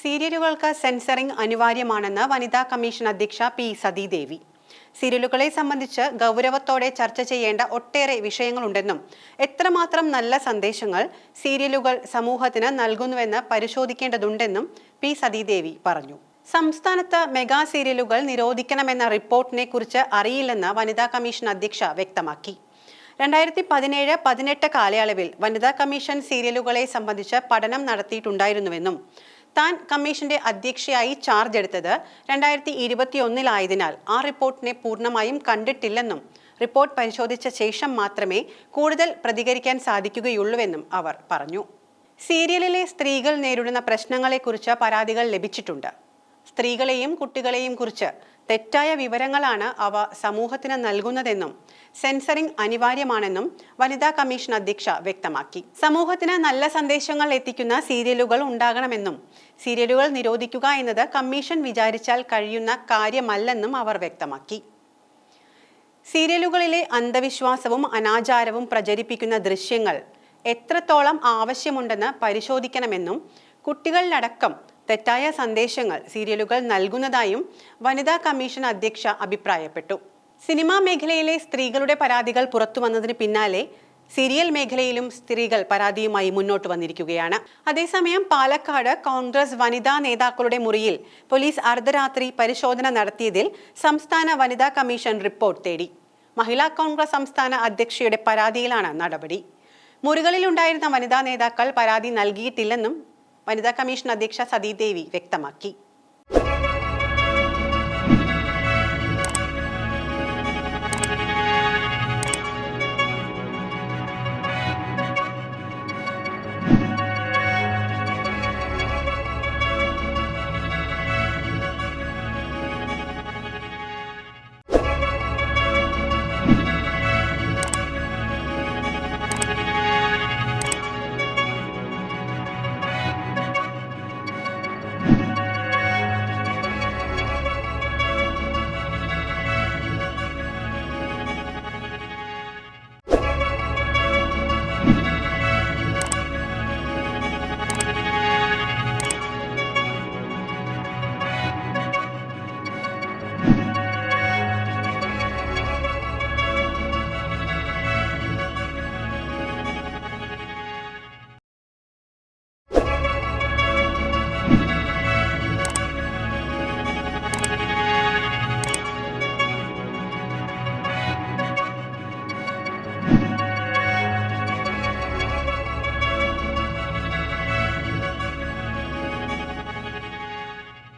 സീരിയലുകൾക്ക് censoring അനിവാര്യമാണെന്ന് വനിതാ commission അധ്യക്ഷ പി സതീദേവി. സീരിയലുകളെ സംബന്ധിച്ച് ഗൗരവത്തോടെ ചർച്ച ചെയ്യേണ്ട ഒട്ടേറെ വിഷയങ്ങളുണ്ടെന്നും എത്രമാത്രം നല്ല സന്ദേശങ്ങൾ സീരിയലുകൾ സമൂഹത്തിന് നൽകുന്നുവെന്ന് പരിശോധിക്കേണ്ടതുണ്ടെന്നും പി സതീദേവി പറഞ്ഞു. സംസ്ഥാനത്ത് മെഗാ സീരിയലുകൾ നിരോധിക്കണമെന്ന റിപ്പോർട്ടിനെ കുറിച്ച് അറിയില്ലെന്ന് വനിതാ കമ്മീഷൻ അധ്യക്ഷ വ്യക്തമാക്കി. രണ്ടായിരത്തി പതിനേഴ് പതിനെട്ട് കാലയളവിൽ വനിതാ കമ്മീഷൻ സീരിയലുകളെ സംബന്ധിച്ച് പഠനം നടത്തിയിട്ടുണ്ടായിരുന്നുവെന്നും താൻ കമ്മീഷന്റെ അധ്യക്ഷയായി ചാർജ് എടുത്തത് രണ്ടായിരത്തി ഇരുപത്തിയൊന്നിലായതിനാൽ ആ റിപ്പോർട്ടിനെ പൂർണമായും കണ്ടിട്ടില്ലെന്നും റിപ്പോർട്ട് പരിശോധിച്ച ശേഷം മാത്രമേ കൂടുതൽ പ്രതികരിക്കാൻ സാധിക്കുകയുള്ളൂവെന്നും അവർ പറഞ്ഞു. സീരിയലിലെ സ്ത്രീകൾ നേരിടുന്ന പ്രശ്നങ്ങളെക്കുറിച്ച് പരാതികൾ ലഭിച്ചിട്ടുണ്ട്. സ്ത്രീകളെയും കുട്ടികളെയും കുറിച്ച് തെറ്റായ വിവരങ്ങളാണ് അവ സമൂഹത്തിന് നൽകുന്നതെന്നും സെൻസറിംഗ് അനിവാര്യമാണെന്നും വനിതാ കമ്മീഷൻ അധ്യക്ഷ വ്യക്തമാക്കി. സമൂഹത്തിന് നല്ല സന്ദേശങ്ങൾ എത്തിക്കുന്ന സീരിയലുകൾ ഉണ്ടാകണമെന്നും സീരിയലുകൾ നിരോധിക്കുക എന്നത് കമ്മീഷൻ വിചാരിച്ചാൽ കഴിയുന്ന കാര്യമല്ലെന്നും അവർ വ്യക്തമാക്കി. സീരിയലുകളിലെ അന്ധവിശ്വാസവും അനാചാരവും പ്രചരിപ്പിക്കുന്ന ദൃശ്യങ്ങൾ എത്രത്തോളം ആവശ്യമുണ്ടെന്ന് പരിശോധിക്കണമെന്നും കുട്ടികളിലടക്കം തെറ്റായ സന്ദേശങ്ങൾ സീരിയലുകൾ നൽകുന്നതായും വനിതാ കമ്മീഷൻ അധ്യക്ഷ അഭിപ്രായപ്പെട്ടു. സിനിമാ മേഖലയിലെ സ്ത്രീകളുടെ പരാതികൾ പുറത്തു വന്നതിന് പിന്നാലെ സീരിയൽ മേഖലയിലും സ്ത്രീകൾ പരാതിയുമായി മുന്നോട്ട് വന്നിരിക്കുകയാണ്. അതേസമയം പാലക്കാട് കോൺഗ്രസ് വനിതാ നേതാക്കളുടെ മുറിയിൽ പോലീസ് അർദ്ധരാത്രി പരിശോധന നടത്തിയതിൽ സംസ്ഥാന വനിതാ കമ്മീഷൻ റിപ്പോർട്ട് തേടി. മഹിളാ കോൺഗ്രസ് സംസ്ഥാന അധ്യക്ഷയുടെ പരാതിയിലാണ് നടപടി. മുറികളിലുണ്ടായിരുന്ന വനിതാ നേതാക്കൾ പരാതി നൽകിയിട്ടില്ലെന്നും വനിതാ കമ്മീഷൻ അധ്യക്ഷ സതീദേവി വ്യക്തമാക്കി